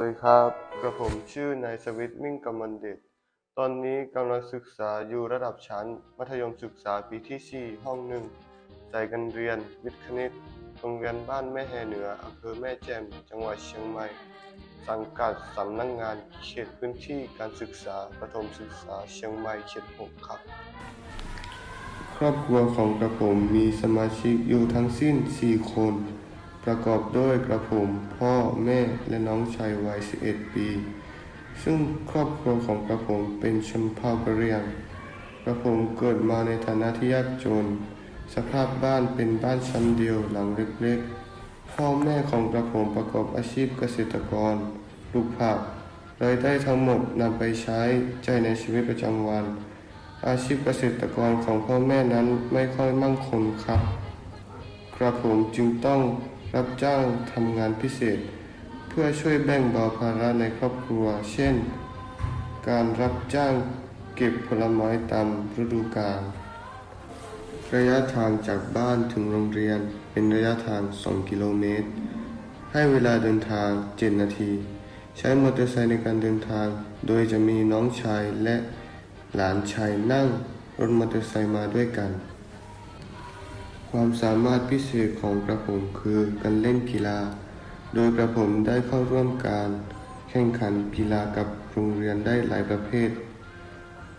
วัสดีครับกระผมชื่อนายสวิตมิ่งกำมันเดชตอนนี้กำลังศึกษาอยู่ระดับชั้น มัธยมศึกษาปีที่ 4 ห้องหนึ่งสายการเรียน วิทย์คณิต โรงเรียนบ้านแม่แหเหนืออำเภอแม่แจ่มจังหวัดเชียงใหม่ สังกัดสำนักงงานเขตพื้นที่การศึกษาประถมศึกษาเชียงใหม่เขตหกครับ ครอบครัวของกระผมมีสมาชิกอยู่ทั้งสิ้น 4 คน ประกอบด้วยกระผมพ่อแม่และน้องชายวัย 11 ปี ซึ่งครอบครัวของกระผมเป็นชนเผ่ากะเหรี่ยง กระผมเกิดมาในฐานะที่ยากจน สภาพบ้านเป็นบ้านชั้นเดียวหลังเล็กๆ พ่อแม่ของกระผมประกอบอาชีพเกษตรกรปลูกผักรายได้ทั้งหมดนำไปใช้ใจในชีวิตประจำวัน อาชีพเกษตรกรของพ่อแม่นั้นไม่ค่อยมั่งคงครับ กระผมจึงต้อง รับจ้างทำงานพิเศษ เพื่อช่วยแบ่งเบาภาระในครอบครัว เช่น การรับจ้างเก็บผลไม้ตามฤดูกาลระยะทางจากบ้านถึงโรงเรียนเป็นระยะทาง 2 กิโลเมตร ให้เวลาเดินทาง 7 นาที ใช้มอเตอร์ไซค์ในการเดินทาง โดยจะมีน้องชายและหลานชายนั่งรถมอเตอร์ไซค์มาด้วยกัน ความสามารถพิเศษของกระผมคือการเล่นกีฬา โดยกระผมได้เข้าร่วมการแข่งขันกีฬากับโรงเรียนได้หลายประเภท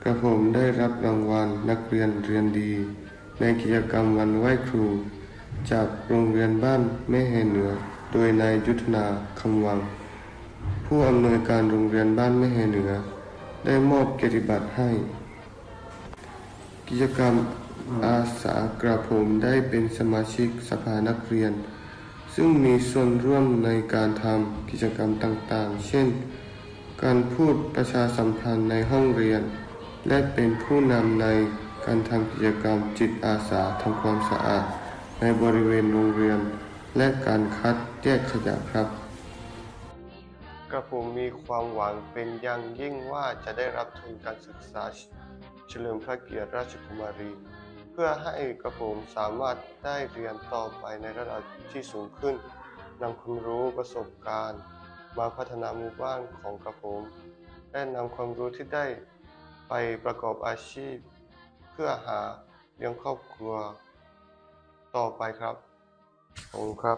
กระผมได้รับรางวัลนักเรียนเรียนดี ในกิจกรรมวันไหว้ครู จากโรงเรียนบ้านแม่แหเหนือ โดยนายยุทธนาคำวัง ผู้อำนวยการโรงเรียนบ้านแม่แหเหนือ ได้มอบเกียรติบัตรให้ กิจกรรม อาสากระผมได้เป็นสมาชิกสภานักเรียน ซึ่งมีส่วนร่วมในการทำกิจกรรมต่างๆ เช่น การพูดประชาสัมพันธ์ในห้องเรียน และเป็นผู้นำในการทำกิจกรรมจิตอาสาทำความสะอาด ในบริเวณโรงเรียน และการคัดแยกขยะครับกระผมมีความหวังเป็นอย่างยิ่งว่าจะได้รับทุนการศึกษาเฉลิมพระเกียรติราชกุมารี พื่อให้กระผมสามารถได้เรียนต่อไปในระดับที่สูงขึ้นนำความรู้ประสบการณ์ มาพัฒนาหมู่บ้านของกระผมและนำความรู้ที่ได้ไปประกอบอาชีพ เพื่อหาเลี้ยงครอบครัว ต่อไปครับผมครับ